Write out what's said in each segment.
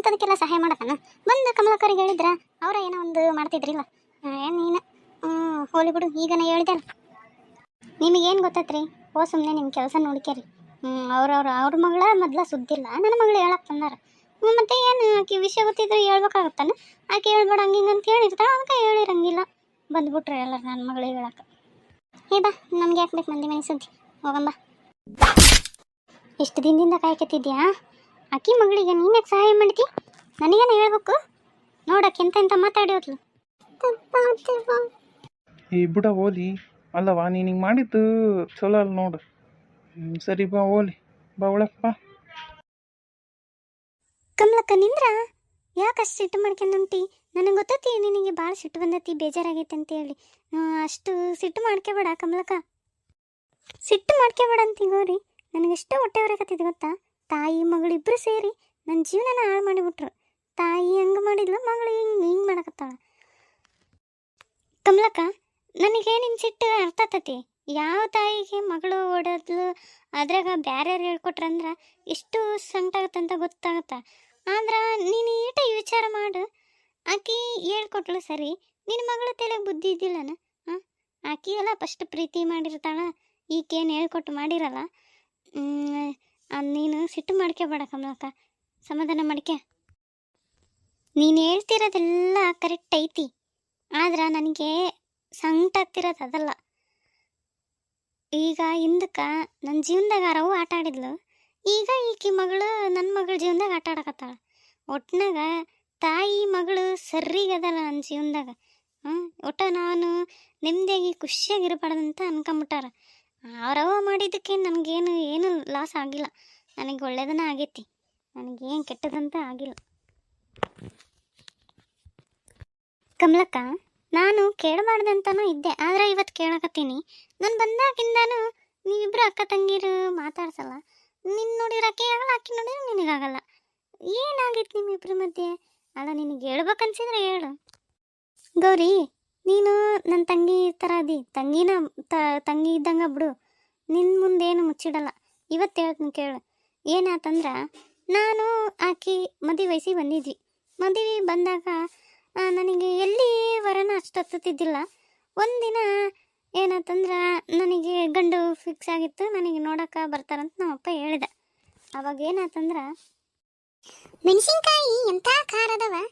ಇಂಥದಕ್ಕೆಲ್ಲ ಸಹಾಯ ಮಾಡಕನ ಬಂದು ಕಮಲಾಕರಿಗೆ ಹೇಳಿದ್ರ ಅವರ ಏನೋ ಒಂದು ಮಾಡ್ತಿದ್ರಿಲ್ಲ. ಏನು ನೀನು? ಹೋಲಿ ಬಿಡು ಈಗ ನಾ ಹೇಳ್ದಲ್ಲ ನಿಮಗೇನು ಗೊತ್ತತ್ರಿ? ಓ ಸುಮ್ಮನೆ ನಿಮ್ಮ ಕೆಲಸ ನೋಡ್ಕೇರಿ ಅವ್ರವ್ರ ಅವ್ರ ಮಗಳ ಮೊದ್ಲ ಸುದ್ದಿಲ್ಲ. ನನ್ನ ಮಗಳು ಹೇಳಕ್ ಬಂದಾರ. ಹ್ಞೂ ಮತ್ತೆ ಏನು ಆಕೆ ವಿಷಯ ಗೊತ್ತಿದ್ರೆ ಹೇಳ್ಬೇಕಾಗತ್ತಾನ? ಆಕೆ ಹೇಳ್ಬೇಡ, ಹಂಗೆ ಅಂತ ಹೇಳಿರ್ತಾಳೆ ಅದಕ್ಕೆ ಹೇಳಿರಂಗಿಲ್ಲ. ಬಂದ್ಬಿಟ್ರೆ ಎಲ್ಲರೂ ನನ್ನ ಮಗಳು ಹೇಳಕ್ಕೆ ಏ ಬಾ, ನಮ್ಗೆ ಯಾಕೆ ಬೇಕು ಮಂದಿ ಮನೆ ಸುದ್ದಿ? ಹೋಗಂಬ. ಎಷ್ಟು ದಿನದಿಂದ ಕಾಯ್ಕತ್ತಿದ್ಯಾ? ಆಕಿ ಮಗಳಿಗೆ ನೀನು ಯಾಕೆ ಸಹಾಯ ಮಾಡ್ತಿ? ನನಗೇನು ಹೇಳ್ಬೇಕು? ನೋಡಕ್ಕೆ ಎಂತ ಎಂತ ಬಾ ಈ ಬಿಡ ಓಲಿ. ಅಲ್ಲವಾ ನೀನು ಹಿಂಗೆ ಮಾಡಿದ್ದು ಚಲೋ ಅಲ್ಲ ನೋಡು. ಹ್ಮ್, ಸರಿ ಬಾ ಓಲಿ. ಬಾ ಒಳಪ್ಪ ಬಾ. ಕಮಲಕ್ಕ ನಿಂದ್ರ? ಅಷ್ಟು ಸಿಟ್ಟು ಮಾಡ್ಕೊಂಡುಂಟಿ ನನಗೆ ಗೊತ್ತೈತಿ ನಿನಗೆ ಭಾಳ ಸಿಟ್ಟು ಬಂದೈತಿ ಬೇಜಾರಾಗೈತೆ ಅಂತೇಳಿ ಆ, ಅಷ್ಟು ಸಿಟ್ಟು ಮಾಡ್ಕೋಬೇಡ ಕಮಲಕ್ಕ. ಸಿಟ್ಟು ಮಾಡ್ಕೋಬೇಡ ಅಂತ ಗೌರಿ ನನಗೆಷ್ಟು ಹೊಟ್ಟೆ ಹೊರಕತ್ತಿದ್ ಗೊತ್ತಾ? ತಾಯಿ ಮಗಳಿಬ್ಬರು ಸೇರಿ ನನ್ನ ಜೀವನನ ಹಾಳು ಮಾಡಿಬಿಟ್ರು. ತಾಯಿ ಹಂಗೆ ಮಾಡಿದ್ಲು, ಮಗಳು ಹಿಂಗೆ ಹಿಂಗೆ ಮಾಡಕತ್ತಾಳ. ಕಮಲಕ್ಕ, ನನಗೆ ನಿನ್ನ ಸಿಟ್ಟು ಅರ್ಥ ಆತತಿ. ಯಾವ ತಾಯಿಗೆ ಮಗಳು ಓಡೋದ್ಲು, ಅದ್ರಾಗ ಬ್ಯಾರ್ಯಾರು ಹೇಳ್ಕೊಟ್ರಂದ್ರೆ ಎಷ್ಟು ಸಂಕಟ ಆಗತ್ತಂತ ಗೊತ್ತಾಗತ್ತ. ಆದ್ರೆ ನೀನು ಏಟ ವಿಚಾರ ಮಾಡು. ಆಕಿ ಹೇಳ್ಕೊಟ್ಲು ಸರಿ ನಿನ್ನ ಮಗಳ ತಲೆಗೆ ಬುದ್ಧಿ ಇದ್ದಿಲ್ಲನ? ಹಾಂ ಆಕಿ ಎಲ್ಲ ಫಸ್ಟ್ ಪ್ರೀತಿ ಮಾಡಿರ್ತಾಳ, ಈಕೇನು ಹೇಳ್ಕೊಟ್ಟು ಮಾಡಿರಲ್ಲ. ನೀನು ಸಿಟ್ಟು ಮಾಡ್ಕೋಬೇಡ ಕಮಲಕ್ಕ. ಸಮಾಧಾನ ಮಾಡ್ಕೆ. ನೀನು ಹೇಳ್ತಿರೋದೆಲ್ಲ ಕರೆಕ್ಟ್ ಐತಿ. ಆದ್ರೆ ನನಗೆ ಸಂಕಟ ಆಗ್ತಿರೋದು ಅದಲ್ಲ. ಈಗ ಹಿಂದಕ್ಕೆ ನನ್ನ ಜೀವನದಾಗ ಅರವು ಆಟ ಆಡಿದ್ಲು. ಈಗ ಈಕಿ ಮಗಳು ನನ್ನ ಮಗಳ ಜೀವನದಾಗ ಆಟ ಆಡಕತ್ತಾಳ. ಒಟ್ನಾಗ ತಾಯಿ ಮಗಳು ಸರಿಗದಲ್ಲ ನನ್ನ ಜೀವನದಾಗ. ಹ್ಞೂ ಒಟ್ಟ ನಾನು ನೆಮ್ಮದಿಯಾಗಿ ಖುಷಿಯಾಗಿರಬಾರ್ದಂತ ಅನ್ಕೊಂಬಿಟ್ಟಾರ. ಅವರವ ಮಾಡಿದ್ದಕ್ಕೆ ನನಗೇನು, ಏನು ಲಾಸ್ ಆಗಿಲ್ಲ. ನನಗೆ ಒಳ್ಳೇದನ್ನ ಆಗೈತಿ. ನನಗೇನು ಕೆಟ್ಟದಂತ ಆಗಿಲ್ಲ. ಕಮಲಕ್ಕ, ನಾನು ಕೇಳಬಾರ್ದಂತನೂ ಇದ್ದೆ. ಆದರೆ ಇವತ್ತು ಕೇಳಕತ್ತೀನಿ. ನಾನು ಬಂದಾಗಿಂದಾನು ನೀವಿಬ್ಬರು ಅಕ್ಕ ತಂಗಿರು ಮಾತಾಡ್ಸಲ್ಲ. ನಿನ್ನ ನೋಡಿದ್ರೆ ಅಕ್ಕಿ ಆಗಲ್ಲ, ಅಕ್ಕಿ ನೋಡಿದ್ರೆ ನಿನಗಾಗಲ್ಲ ಏನಾಗಿತ್ತು ನಿಮ್ಮಿಬ್ಬರ ಮಧ್ಯೆ? ಅಲ್ಲ ನಿನಗೆ ಹೇಳ್ಬೇಕನ್ಸಿದ್ರೆ ಹೇಳು. ಗೌರಿ, ನೀನು ನನ್ನ ತಂಗಿ ಥರ ಅದಿ. ತಂಗಿನ ತಂಗಿ ಇದ್ದಂಗೆ ಬಿಡು. ನಿನ್ನ ಮುಂದೇನು ಮುಚ್ಚಿಡಲ್ಲ. ಇವತ್ತು ಹೇಳ್ತೀನಿ ಕೇಳು. ಏನಾತಂದ್ರೆ, ನಾನು ಆಕಿ ಮದುವೆ ವಯಸ್ಸಿಗೆ ಬಂದಿದ್ವಿ. ಮದುವೆ ಬಂದಾಗ ನನಗೆ ಎಲ್ಲಿ ವರನ ಅಷ್ಟು ಹತ್ತುತ್ತಿದ್ದಿಲ್ಲ ಒಂದಿನ ಏನಾತಂದ್ರೆ, ನನಗೆ ಗಂಡು ಫಿಕ್ಸ್ ಆಗಿತ್ತು, ನನಗೆ ನೋಡೋಕೆ ಬರ್ತಾರಂತ ನಮ್ಮಪ್ಪ ಹೇಳಿದ. ಅವಾಗ ಏನಾತಂದ್ರೆ, ಮೆಣಸಿನ್ಕಾಯಿ ಎಂಥ ಖಾರ ಅದಾವ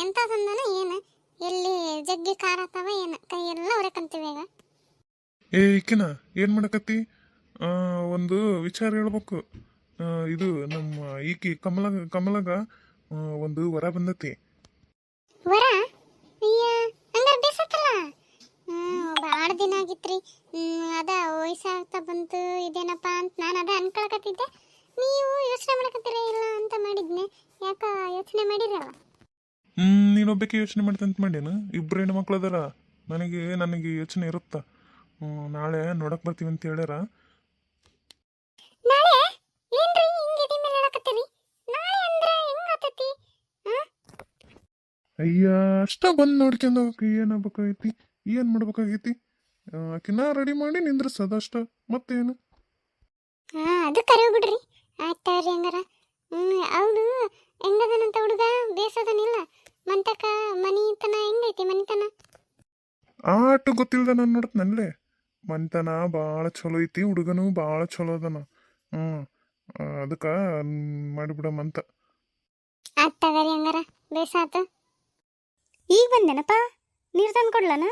ಎಂಥ ತಂದನ ಏನು? ಎಲ್ಲಿ ಜಗ್ಗಿ ಖಾರ ಅಥವಾ ಏನು? ಕೈ ಎಲ್ಲ ಹೊರಕಂತೀವಿ ಈಗ. ಏ ಈಕಿನ ಏನು ಮಾಡಕತ್ತಿ? ಒಂದು ವಿಚಾರ ಹೇಳ್ಬೇಕು. ಇದು ನಮ್ಮ ಈಕಿ ಕಮಲ ಕಮಲಗ ಒಂದು ವರ ಬಂದತಿ. ವರ? ಭಾಳ ದಿನ ಆಗಿತ್ರಿ. ಅದ ವಯಸ್ಸಾಗ್ತಾ ಬಂತು ಇದೇನಪ್ಪ ಅಂತ ನಾನು ಅದ ಅನ್ಕೊಳಕತ್ತಿದ್ದೆ. ನೀವು ಯೋಚನೆ ಮಾಡಕತ್ತೀರ ಇಲ್ಲ ಅಂತ ಮಾಡಿದ್ನೆ. ಯಾಕ ಯೋಚನೆ ಮಾಡಿರಲ್ಲ? ಹ್ಮ್ ನೀನೊಬ್ಬಕ್ಕೆ ಯೋಚನೆ ಮಾಡ್ತಂತ ಮಾಡೇನು? ಇಬ್ರು ಹೆಣ್ಣು ಮಕ್ಳು ಅದಾರ. ನನಗೆ ನನಗೆ ಯೋಚನೆ ಇರುತ್ತ? ನಾಳೆ ನೋಡಕ್ ಬರ್ತೀವಿ ಅಂತ ಹೇಳ್ಯಾರ. ನಾಳೆ? ಏನ್ರಿ ಹಿಂಗೆ ಎದಿ ಮೇಲೆ ಹೇಳಕತ್ತೀರಿ? ನಾಳೆ ಅಂದ್ರೆ ಹೆಂಗ್ ಆತತಿ? ಅಯ್ಯ ಅಷ್ಟ ಬಂದು ನೋಡ್ಕೊಂಡು ಹೋಗಕ್ಕೆ ಏನಾಗಬೇಕಾಗೈತಿ ಏನು ಮಾಡ್ಬೇಕಾಗೈತಿ? ಆಕಿನ ರೆಡಿ ಮಾಡಿ ನಿಂದ್ರಸದ ಅಷ್ಟ ಮತ್ತೇನು? ಹಾ ಅದು ಕರೆ ಬಿಡ್ರಿ ಆಯ್ತಾವ್ರಿ ಹಂಗಾರ. ಹ್ಮ್ ಅವಳು ಹೆಂಗದನಂತ ಹುಡುಗ? ಬೇಸದನಿಲ್ಲ. ಮಂತಕ ಮನಿತನ ಹೆಂಗೈತಿ ಮನಿತನ? ಆಟ ಗೊತ್ತಿಲ್ದ ನಾನು ನೋಡತ್ ನನ್ಲೆ ಮನ್ತನ ಭಾಳ ಚಲೋ ಐತಿ ಹುಡುಗನು ಭಾಳ ಚಲೋ ಅದನ. ಹ್ಞೂ ಅದಕ್ಕೆ ಮಾಡಿಬಿಡಮಂತ ಆಯ್ತಾಗರಿ ಹಂಗಾರ ಬೇಸಾತ ಈಗ ಬಂದೇನಪ್ಪ? ನೀರು ತಂದು ಕೊಡ್ಲನ?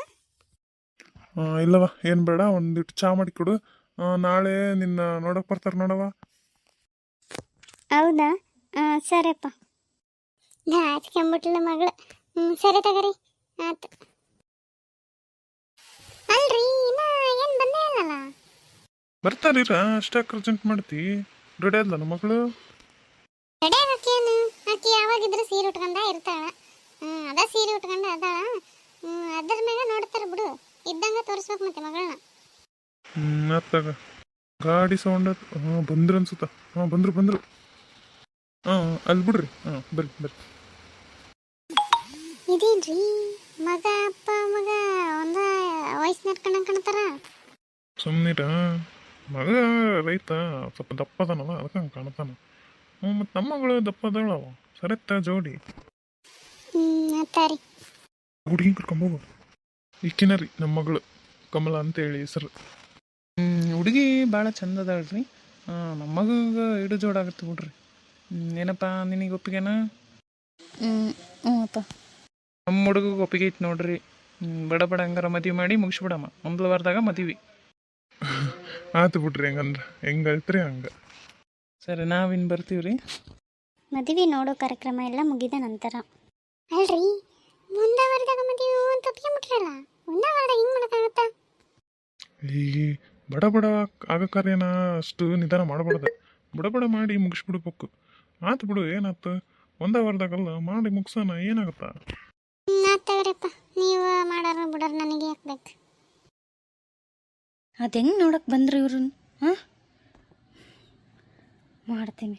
ಆ, ಇಲ್ಲವ ಏನು ಬೇಡ ಒಂದಿಟ್ಟು ಚಾ ಮಾಡಿಕೊಡು ಆ, ನಾಳೆ ನಿನ್ನ ನೋಡಕ್ ಬರ್ತಾರ ನೋಡವ ಹೌದಾ? ಹಾಂ ಸರಿಯಪ್ಪ. ನಾಚ್ಕೊಂಬಿಟ್ಲ ಮಗಳು. ಹ್ಞೂ ಸರಿ ತಗರಿ ಆಯ್ತು ಅಲ್ರಿ ಇನ್ನ ಏನು ಬಂದೇ ಇಲ್ಲಲ್ಲ ಬರ್ತಾರೀರ? ಅಷ್ಟಾಕ್ ಅರ್ಜೆಂಟ್ ಮಾಡ್ತಿ? ರೆಡಿ ಆದ್ಲ ನಮ್ಮ ಮಗಳು? ರೆಡಿ ಆಗಕ್ಕೇನು ಆಕಿ ಯಾವಾಗಿದ್ರು ಸೀರೆ ಉಟ್ಕೊಂಡ ಇರ್ತಾಳ. ಅದ ಸೀರೆ ಉಟ್ಕೊಂಡ ಅದಾಳ. ಅದ್ರ ಮ್ಯಾಗ ನೋಡ್ತಾರ ಬಿಡು. ಇದ್ದಂಗ ತೋರಿಸ್ಬೇಕು ಮತ್ತೆ ಮಗಳನ್ನ. ಹ್ಞೂ ಅತ್ತಾಗ ಗಾಡಿ ಸೌಂಡ್ ಹಾಂ ಬಂದ್ರು ಅನ್ಸುತ್ತ. ಹಾ ಬಂದ್ರು ಬಂದ್ರು. ಹಾ ಅಲ್ಲಿ ಬಿಡ್ರಿ. ಹಾಂ ಬರ್ರಿ ಬರ್ರಿ. ಇದೇನ್ರಿ? ಮಗ ಅಪ್ಪ ಮಗ ಒಂದ ವಯಸ್ಸಿನ ಕಣ್ಣಂಗ್ ಕಾಣ್ತಾರ. ಸುಮ್ಮನಿರ ಮಗ ರೈತ ಸ್ವಲ್ಪ ದಪ್ಪ ಅದಾನಲ್ಲ ಅದಕ್ಕೆ ಹಂಗೆ ಕಾಣ್ತಾನ. ಹ್ಞೂ ಮತ್ತು ನಮ್ಮ ಮಗಳು ದಪ್ಪದಳವ ಸರತ್ತ ಜೋಡಿ. ಅತ್ತಾರಿ ಹುಡುಗಿ ಕರ್ಕೊಂಬೋಗು ಈಕಿನ ರೀ ನಮ್ಮ ಮಗಳು. ಕಮಲ ಅಂತೇಳಿ ಹೆಸರು. ಹುಡುಗಿ ಭಾಳ ಚಂದ ಅದಾಳ್ರಿ ನಮ್ಮ ಮಗುಗೆ ಇಡು ಜೋಡಾಗತ್ತೆ ಬಿಡ್ರಿ. ಏನಪ್ಪ ನಿನಗೆ ಒಪ್ಪಿಗೆನಾ? ಹ್ಞೂ ಅಪ್ಪ ನಮ್ಮ ಹುಡುಗಗೆ ಒಪ್ಪಿಗೆ ಐತೆ ನೋಡ್ರಿ. ಬಡ ಬಡ ಹಂಗಾರ ಮದುವೆ ಮಾಡಿ ಮುಗಿಸ್ಬಿಡಮ್ಮ. ಮಂಗಳವಾರದಾಗ ವಾರದಾಗ ಮದುವೆ. ಆತು ಬಿಡ್ರಿ ಹೆಂಗಂದ್ರೆ. ಹೆಂಗೈತ್ರಿ ಹಂಗೆ. ಸರಿ ನಾವಿನ್ ಬರ್ತೀವಿ ರೀ ಮದುವೆ ನೋಡೋ ಕಾರ್ಯಕ್ರಮ ಎಲ್ಲ ಮುಗಿದ ನಂತರ. ಅಲ್ರಿ ಮುಂದೆ ವಾರದಾಗ ಮದುವೆ ಅಂತ ಒಪ್ಕೊಂಬಿಟ್ರಲ್ಲ ಮುಂದೆ ವಾರದಾಗ ಹಿಂಗ್ ಮಾಡಕ್ಕಾಗತ್ತ? ಈ ಬಡ ಬಡ ಆಗ ಕಾರ್ಯನ ಅಷ್ಟು ನಿಧಾನ ಮಾಡಬಾರ್ದು. ಬಡ ಬಡ ಮಾಡಿ ಮುಗಿಸ್ಬಿಡ್ಬೇಕು. ಆತು ಬಿಡು ಏನಾತು? ಒಂದೇ ವಾರದಾಗಲ್ಲ ಮಾಡಿ ಮುಗಿಸೋಣ ಏನಾಗತ್ತ ತಗೋರಪ್ಪ ನೀವು ಮಾಡಾರ ಬಿಡೋರು ನನಗೆ ಯಾಕೆ ಬೇಕು ಅದು ಹೆಂಗೆ ನೋಡಕ್ಕೆ ಬಂದ್ರು ಇವ್ರನ್ನ ಹಾಂ? ಮಾಡ್ತೀನಿ.